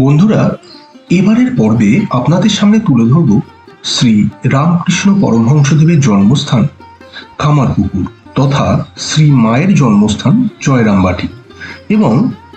বন্ধুরা, এবারের পর্বে আপনাদের সামনে তুলে ধরব শ্রী রামকৃষ্ণ পরমহংসদেবের জন্মস্থান কামারপুকুর তথা শ্রী মায়ের জন্মস্থান জয়রামবাটি এবং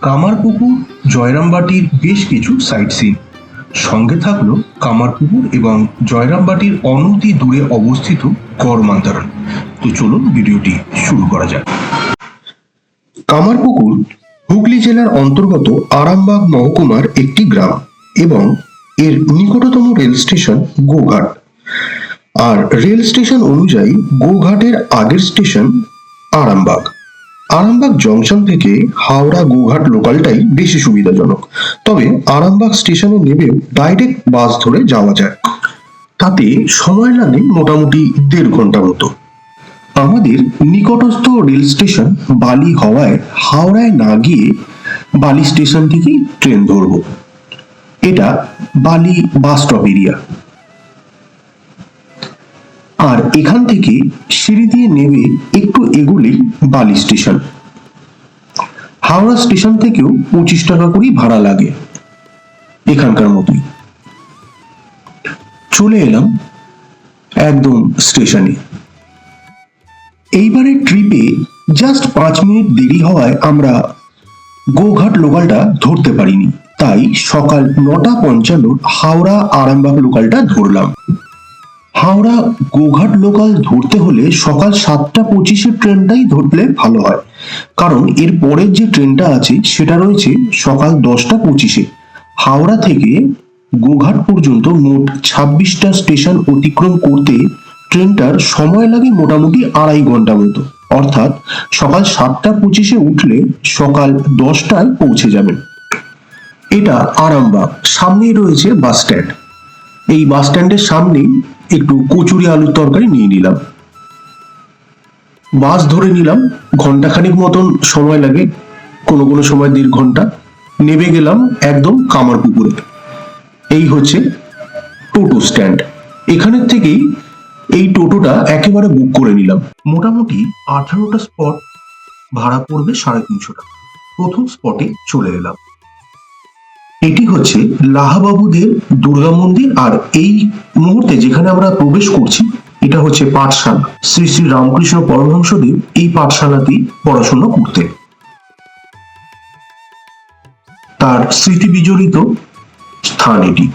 কামারপুকুর, জয়রামবাটির বেশ কিছু সাইট সিন সঙ্গে থাকল কামারপুকুর এবং জয়রামবাটির অনতি দূরে অবস্থিত গড়মান্তারণ তো চলুন ভিডিওটি শুরু করা যাক। কামারপুকুর হুগলি জেলার অন্তর্গত আরামবাগ মহকুমার একটি গ্রাম এবং এর নিকটতম রেল স্টেশন গোঘাট। আর রেল স্টেশন অনুযায়ী গোঘাটের আগের স্টেশন আরামবাগ। আরামবাগ জংশন থেকে হাওড়া গোঘাট লোকালটাই বেশি সুবিধাজনক। তবে আরামবাগ স্টেশনে নেমেও ডাইরেক্ট বাস ধরে যাওয়া যায়। তাতে সময় লাগে মোটামুটি দেড় ঘণ্টা মতো। আমাদের নিকটস্থ রেল স্টেশন বালি হওয়ায় হাওড়ায় না গিয়ে বালি স্টেশন থেকেই ট্রেন ধরব। এটা বালি বাস স্টপ এরিয়া। আর এখান থেকে সিঁড়ি দিয়ে নেমে একটু এগুলেই বালি স্টেশন। হাওড়া স্টেশন থেকেও পঁচিশ টাকা করেই ভাড়া লাগে এখানকার মতোই। চলে এলাম একদম স্টেশনে। এইবারের ট্রিপে জাস্ট পাঁচ মিনিট দেরি হওয়ায় আমরা গোঘাট লোকালটা ধরতে পারিনি। তাই সকাল নটা পঞ্চান্ন হাওড়া আরামবাগ লোকালটা ধরলাম। হাওড়া গোঘাট লোকাল ধরতে হলে সকাল সাতটা পঁচিশের ট্রেনটাই ধরলে ভালো হয়। কারণ এর পরের যে ট্রেনটা আছে, সেটা রয়েছে সকাল দশটা পঁচিশে। হাওড়া থেকে গোঘাট পর্যন্ত মোট ছাব্বিশটা স্টেশন অতিক্রম করতে ট্রেনটার সময় লাগে মোটামুটি আড়াই ঘণ্টা মতো। অর্থাৎ সকাল সাতটা পঁচিশে উঠলে সকাল দশটায় পৌঁছে যাবেন। এটা আরামবাগ, সামনেই রয়েছে বাস স্ট্যান্ড। এই বাস স্ট্যান্ডের সামনেই একটু কচুরি আলুর তরকারি নিয়ে নিলাম। বাস ধরে নিলাম ঘন্টাখানিক মতন সময় লাগে, কোনো কোনো সময় দেড় ঘণ্টা নেমে গেলাম একদম কামারপুকুরে। এই হচ্ছে টোটো স্ট্যান্ড। এখানের থেকেই এই টোটোটা একেবারে বুক করে নিলাম। মোটামুটি আঠারোটা স্পট ভাড়া পড়বে সাড়ে তিনশো টাকা। প্রথম স্পটে চলে এলাম। এটি হচ্ছে লাহাবাবুদের দুর্গা মন্দির আর এই মুহূর্তে যেখানে আমরা প্রবেশ করছি, এটা হচ্ছে পাঠশালা। শ্রী শ্রী রামকৃষ্ণ পরমহংসদেব এই পাঠশালাতেই পড়াশোনা করতেন। তার স্মৃতি বিজড়িত স্থান এটি।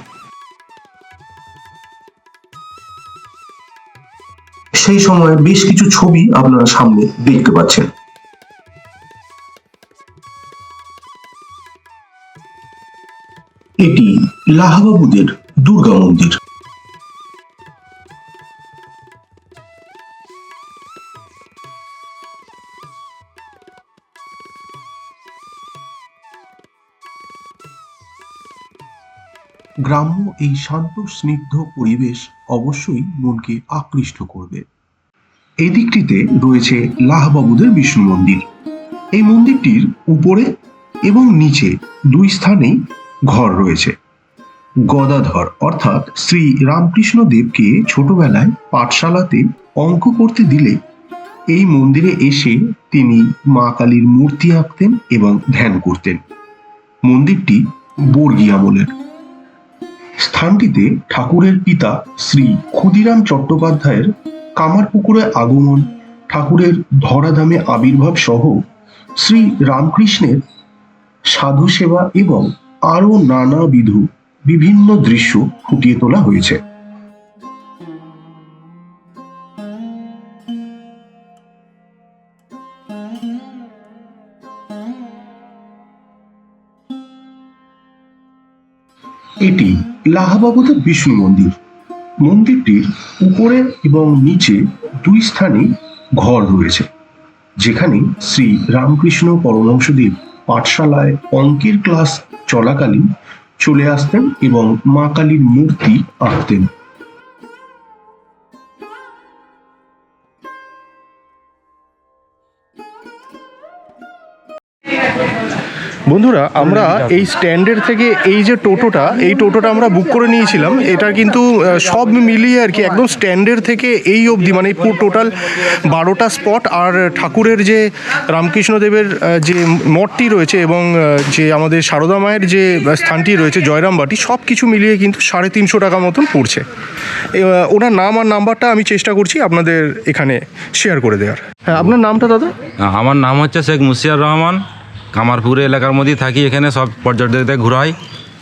সেই সময় বেশ কিছু ছবি আপনারা সামনে দেখতে পাচ্ছেন। এটি লাহাবাবুদের দুর্গা মন্দির। গ্রাম্য এই শান্ত স্নিগ্ধ পরিবেশ অবশ্যই মনকে আকৃষ্ট করবে। এই দিকটিতে রয়েছে লাহবাবুদের বিষ্ণু মন্দির। এই মন্দিরটির উপরে এবং নিচে দুই স্থানেই ঘর রয়েছে। গদাধর অর্থাৎ শ্রী রামকৃষ্ণ দেবকে ছোটবেলায় পাঠশালাতে অঙ্ক করতে দিলে এই মন্দিরে এসে তিনি মা কালীর মূর্তি আঁকতেন এবং ধ্যান করতেন। মন্দিরটি বর্গী আমলের স্থানটিতে ঠাকুরের পিতা শ্রী ক্ষুদিরাম চট্টোপাধ্যায়ের কামারপুকুরে আগমন, ঠাকুরের ধরাধামে আবির্ভাব সহ শ্রী রামকৃষ্ণের সাধু সেবা এবং আরও নানাবিধ বিভিন্ন দৃশ্য ফুটিয়ে তোলা হয়েছে। এটি লাহাবাবুদের বিষ্ণু মন্দির। মন্দিরটির উপরে এবং নিচে দুই স্থানে ঘর রয়েছে, যেখানে শ্রী রামকৃষ্ণ পরমহংসদেব পাঠশালায় অঙ্কের ক্লাস চলাকালীন চলে আসতেন এবং মা কালীর মূর্তি আঁকতেন। বন্ধুরা আমরা এই স্ট্যান্ডের থেকে এই যে টোটোটা এই টোটোটা আমরা বুক করে নিয়েছিলাম। এটা কিন্তু সব মিলিয়ে আর কি একদম স্ট্যান্ডের থেকে এই অবধি মানে পুরো টোটাল বারোটা স্পট আর ঠাকুরের যে রামকৃষ্ণদেবের যে মঠটি রয়েছে এবং যে আমাদের সারদা মায়ের যে স্থানটি রয়েছে জয়রামবাটি সব কিছু মিলিয়ে কিন্তু সাড়ে তিনশো টাকা মতন পড়ছে। ওনার নাম আর নাম্বারটা আমি চেষ্টা করছি আপনাদের এখানে শেয়ার করে দেওয়ার। হ্যাঁ আপনার নামটা দাদা? আমার নাম হচ্ছে শেখ মুশিয়ার রহমান। কামারপুর এলাকার মধ্যেই থাকি এখানে সব পর্যটকদের ঘুরাই।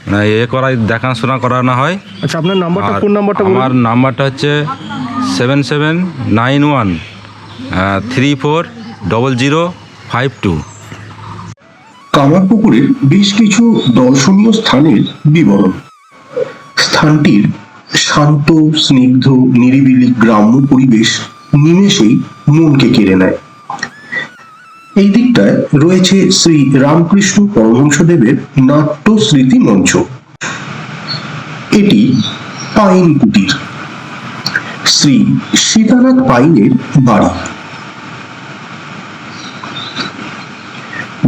মানে এ করাই দেখাশোনা করানো হয়। আচ্ছা আপনার নাম্বারটা ফোন নাম্বারটা আমার নাম্বারটা হচ্ছে seven seven nine one three four double zero five two. কামারপুকুরের বেশ কিছু দর্শনীয় স্থানের বিবরণ। স্থানটির শান্ত স্নিগ্ধ নিরিবিলি গ্রাম্য পরিবেশ নিমেষেই মনকে কেড়ে নেয়। এই দিকটায় রয়েছে শ্রী রামকৃষ্ণ পরমহংসদেবের নাট্য স্মৃতি মঞ্চ। এটি পাইন কুটির শ্রী সীতানাথ পাইনের বাড়ি।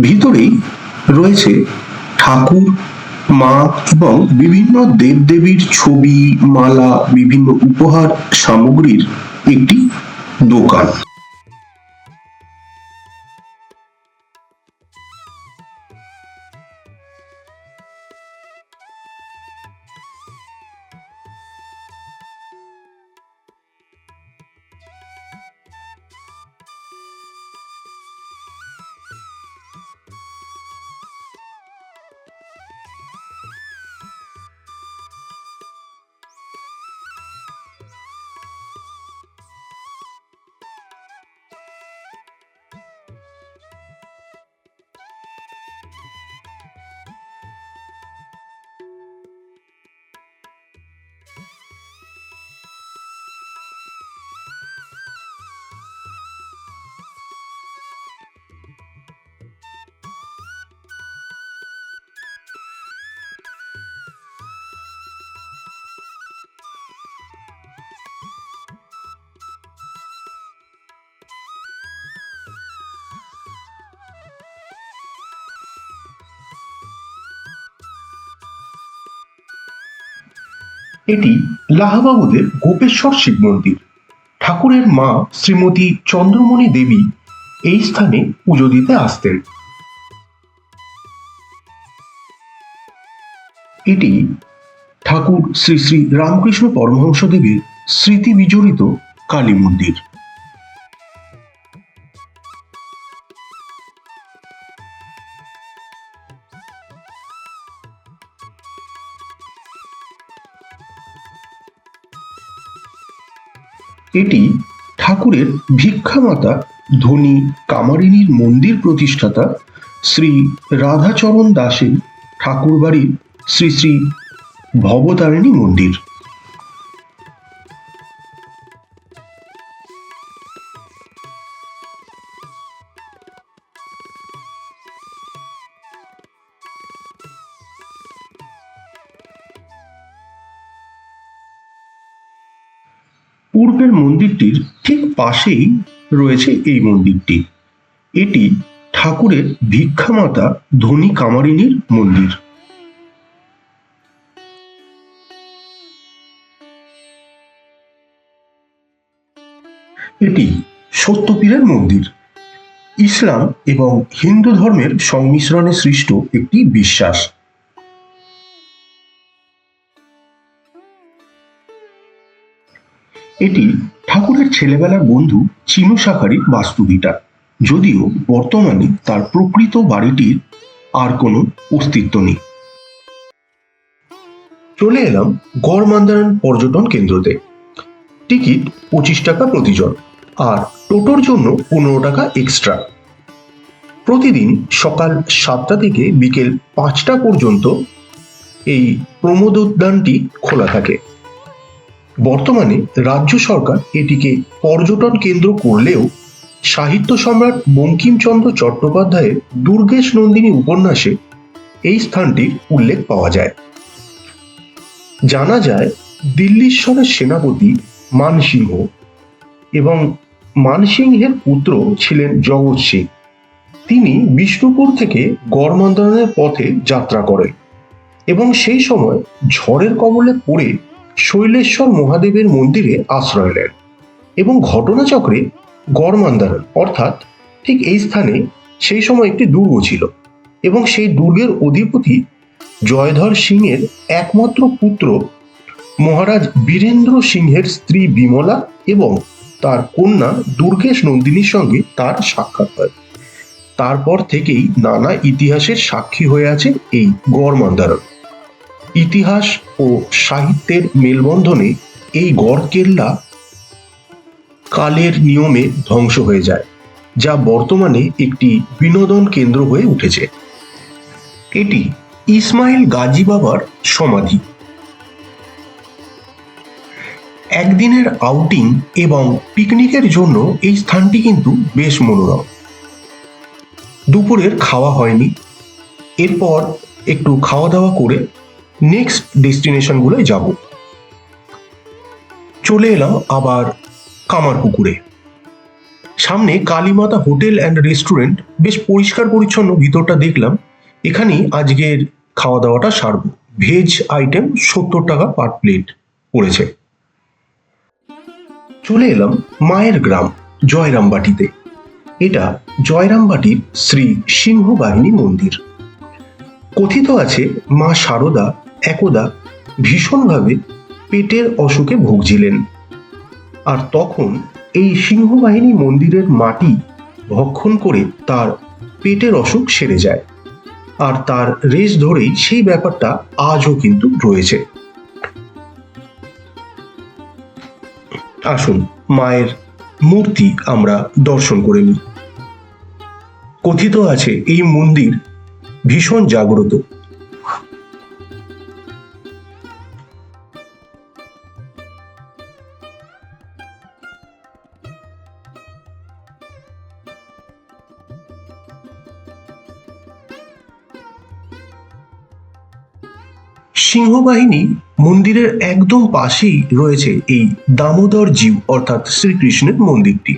ভিতরেই রয়েছে ঠাকুর, মা এবং বিভিন্ন দেবদেবীর ছবি, মালা, বিভিন্ন উপহার সামগ্রীর একটি দোকান। এটি লাহাবাবুদের গোপেশ্বর শিব মন্দির। ঠাকুরের মা শ্রীমতী চন্দ্রমণি দেবী এই স্থানে পুজো দিতে আসতেন। এটি ঠাকুর শ্রী শ্রী রামকৃষ্ণ পরমহংস পরমহংসদেবের স্মৃতি বিজড়িত কালী মন্দির। এটি ঠাকুরের ভিক্ষামাতা ধনী কামারিনীর মন্দির প্রতিষ্ঠাতা শ্রী রাধাচরণ দাসের ঠাকুর বাড়ির শ্রী শ্রী ভবতারিণী মন্দির। পূর্বের মন্দিরটির ঠিক পাশেই রয়েছে এই মন্দিরটি। এটি ঠাকুরের ভিক্ষামাতা ধনী কামারিনীর মন্দির। এটি সত্যপীরের মন্দির। ইসলাম এবং হিন্দু ধর্মের সংমিশ্রণে সৃষ্ট একটি বিশ্বাস। এটি ঠাকুরের ছেলেবেলার বন্ধু চিনু শাখারির বাস্তুভিটা। যদিও বর্তমানে তার প্রকৃত বাড়িটির আর কোনো অস্তিত্ব নেই। চলে এলাম গড় মান্দারান পর্যটন কেন্দ্রতে। টিকিট পঁচিশ টাকা প্রতিজন আর টোটোর জন্য পনেরো টাকা এক্সট্রা। প্রতিদিন সকাল সাতটা থেকে বিকেল পাঁচটা পর্যন্ত এই প্রমোদ উদ্যানটি খোলা থাকে। বর্তমানে রাজ্য সরকার এটিকে পর্যটন কেন্দ্র করলেও সাহিত্য সম্রাট বঙ্কিমচন্দ্র চট্টোপাধ্যায়ের দুর্গেশ নন্দিনী উপন্যাসে এই স্থানটির উল্লেখ পাওয়া যায়। জানা যায়, দিল্লীশ্বরের সেনাপতি মানসিংহ এবং মানসিংহের পুত্র ছিলেন জগৎ সিং। তিনি বিষ্ণুপুর থেকে গড়মন্দারণের পথে যাত্রা করেন এবং সেই সময় ঝড়ের কবলে পড়ে শৈলেশ্বর মহাদেবের মন্দিরে আশ্রয় নেন এবং ঘটনাচক্রে গড়মান্দারণ, অর্থাৎ ঠিক এই স্থানে সেই সময় একটি দুর্গ ছিল এবং সেই দুর্গের অধিপতি জয়ধর সিংহের একমাত্র পুত্র মহারাজ বীরেন্দ্র সিংহের স্ত্রী বিমলা এবং তার কন্যা দুর্গেশ নন্দিনীর সঙ্গে তার সাক্ষাৎ হয়। তারপর থেকেই নানা ইতিহাসের সাক্ষী হয়ে আছে এই গড় মন্দারণ ইতিহাস ও সাহিত্যের মেলবন্ধনে এই গড় কেল্লা কালের নিয়মে ধ্বংস হয়ে যায়, যা বর্তমানে একটি বিনোদন কেন্দ্র হয়ে উঠেছে। এটি ইসমাইল গাজী বাবার সমাধি। একদিনের আউটিং এবং পিকনিকের জন্য এই স্থানটি কিন্তু বেশ মনোরম। দুপুরের খাওয়া হয়নি, এরপর একটু খাওয়া দাওয়া করে নেক্সট ডেস্টিনেশনগুলোয় যাব। চলে এলাম আবার কামারপুকুরে। সামনে কালীমাতা হোটেল অ্যান্ড রেস্টুরেন্ট বেশ পরিষ্কার পরিচ্ছন্ন ভিতরটা দেখলাম। এখানেই আজকের খাওয়া দাওয়াটা সারব। ভেজ আইটেম সত্তর টাকা পার প্লেট পড়েছে। চলে এলাম মায়ের গ্রাম, জয়রামবাটিতে। এটা জয়রামবাটির শ্রী সিংহ বাহিনী মন্দির। কথিত আছে মা শারদা একদা ভীষণভাবে পেটের অসুখে ভুগছিলেন। আর তখন এই সিংহবাহিনী মন্দিরের মাটি ভক্ষণ করে তার পেটের অসুখ সেরে যায়। আর তার রেশ ধরেই সেই ব্যাপারটা আজও কিন্তু রয়েছে। আসুন, মায়ের মূর্তি আমরা দর্শন করে নিই। কথিত আছে, এই মন্দির ভীষণ জাগ্রত। সিংহবাহিনী মন্দিরের একদম পাশেই রয়েছে এই দামোদর জীব অর্থাৎ শ্রীকৃষ্ণের মন্দিরটি।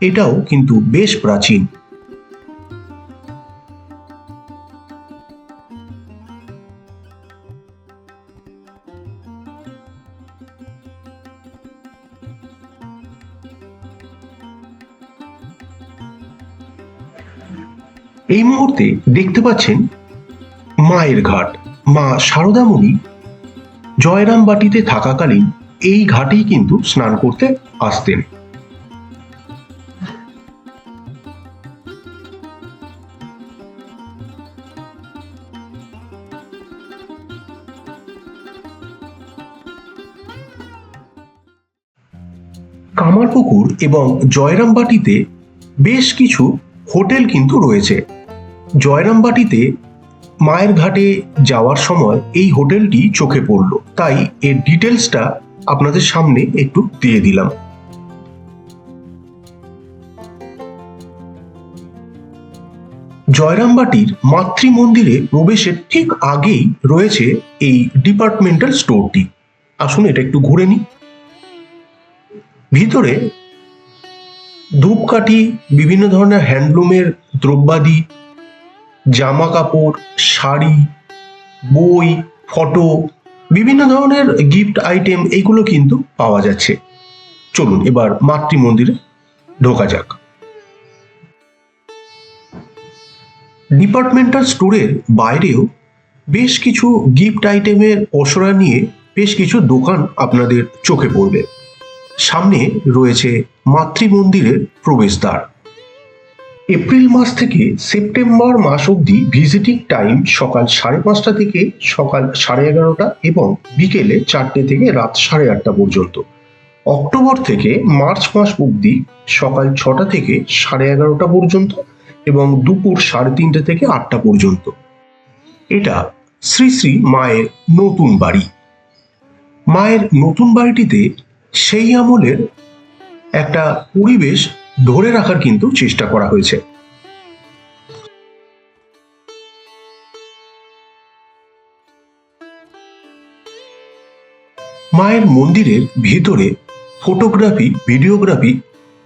এটাও কিন্তু বেশ প্রাচীন। এই মুহূর্তে দেখতে পাচ্ছেন মায়ের ঘাট। মা শারদামণি জয়রামবাটিতে থাকাকালীন এই ঘাটেই কিন্তু স্নান করতে আসতেন। কামারপুকুর এবং জয়রামবাটিতে বেশ কিছু হোটেল কিন্তু রয়েছে। জয়রামবাটিতে মায়ের ঘাটে যাওয়ার সময় এই হোটেলটি চোখে পড়ল। তাই এর ডিটেলসটা আপনাদের সামনে একটু দিয়ে দিলাম। জয়রামবাটির মাতৃ মন্দিরে প্রবেশের ঠিক আগেই রয়েছে এই ডিপার্টমেন্টাল স্টোরটি। আসুন এটা একটু ঘুরে নিই। ভিতরে ধূপকাঠি, বিভিন্ন ধরনের হ্যান্ডলুমের দ্রব্যাদি জামা কাপড়, শাড়ি, বই, ফটো, বিভিন্ন ধরনের গিফট আইটেম এইগুলো কিন্তু পাওয়া যাচ্ছে। চলুন এবার মাতৃ মন্দিরে ঢোকা যাক। ডিপার্টমেন্টাল স্টোরের বাইরেও বেশ কিছু গিফট আইটেমের পসরা নিয়ে বেশ কিছু দোকান আপনাদের চোখে পড়বে। সামনে রয়েছে মাতৃ মন্দিরের প্রবেশদ্বার। এপ্রিল মাস থেকে সেপ্টেম্বর মাস অবধি ভিজিটিং টাইম সকাল সাড়ে পাঁচটা থেকে সকাল সাড়ে এগারোটা এবং বিকেলে চারটে থেকে রাত সাড়ে আটটা পর্যন্ত। অক্টোবর থেকে মার্চ মাস অবধি সকাল ছটা থেকে সাড়ে এগারোটা পর্যন্ত এবং দুপুর সাড়ে তিনটে থেকে আটটা পর্যন্ত। এটা শ্রী শ্রী মায়ের নতুন বাড়ি। মায়ের নতুন বাড়িটিতে সেই আমলের একটা পরিবেশ ধরে রাখার কিন্তু চেষ্টা করা হয়েছে। মায়ের মন্দিরের ভিতরে ফটোগ্রাফি, ভিডিওগ্রাফি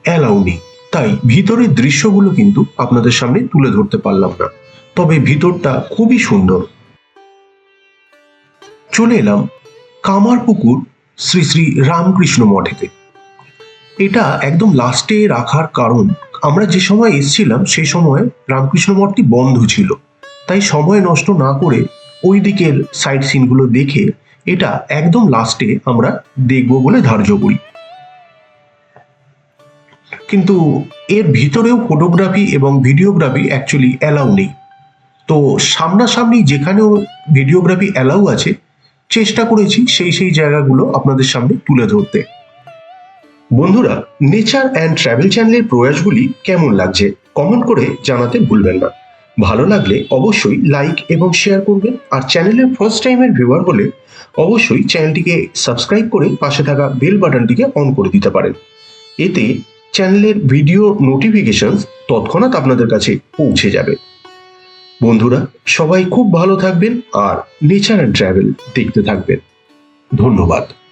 অ্যালাউ নেই। তাই ভিতরের দৃশ্যগুলো কিন্তু আপনাদের সামনে তুলে ধরতে পারলাম না। তবে ভিতরটা খুবই সুন্দর। চলে এলাম কামারপুকুর শ্রী শ্রী রামকৃষ্ণ মঠেতে এটা একদম লাস্টে রাখার কারণ। আমরা যে সময় এসেছিলাম, সেই সময় রামকৃষ্ণ মঠটি বন্ধ ছিল। তাই সময় নষ্ট না করে ওই দিকের সাইড সিনগুলো দেখে এটা একদম লাস্টে আমরা দেখব বলে ধার্য করি। কিন্তু এর ভিতরেও ফটোগ্রাফি এবং ভিডিওগ্রাফি অ্যাকচুয়ালি অ্যালাউ নেই। তো সামনাসামনি যেখানেও ভিডিওগ্রাফি অ্যালাউ আছে, চেষ্টা করেছি সেই সেই জায়গাগুলো আপনাদের সামনে তুলে ধরতে। বন্ধুরা নেচার অ্যান্ড ট্রাভেল চ্যানেলের প্রয়াসগুলি কেমন লাগছে? কমেন্ট করে জানাতে ভুলবেন না। ভালো লাগলে অবশ্যই লাইক এবং শেয়ার করবেন, আর চ্যানেলের ফার্স্ট টাইমের ভিউয়ার হলে অবশ্যই চ্যানেলটিকে সাবস্ক্রাইব করে পাশে থাকা বেল বাটনটিকে অন করে দিতে পারেন। এতে চ্যানেলের ভিডিও নোটিফিকেশন তৎক্ষণাৎ আপনাদের কাছে পৌঁছে যাবে। বন্ধুরা, সবাই খুব ভালো থাকবেন, আর নেচার অ্যান্ড ট্রাভেল দেখতে থাকবেন। ধন্যবাদ।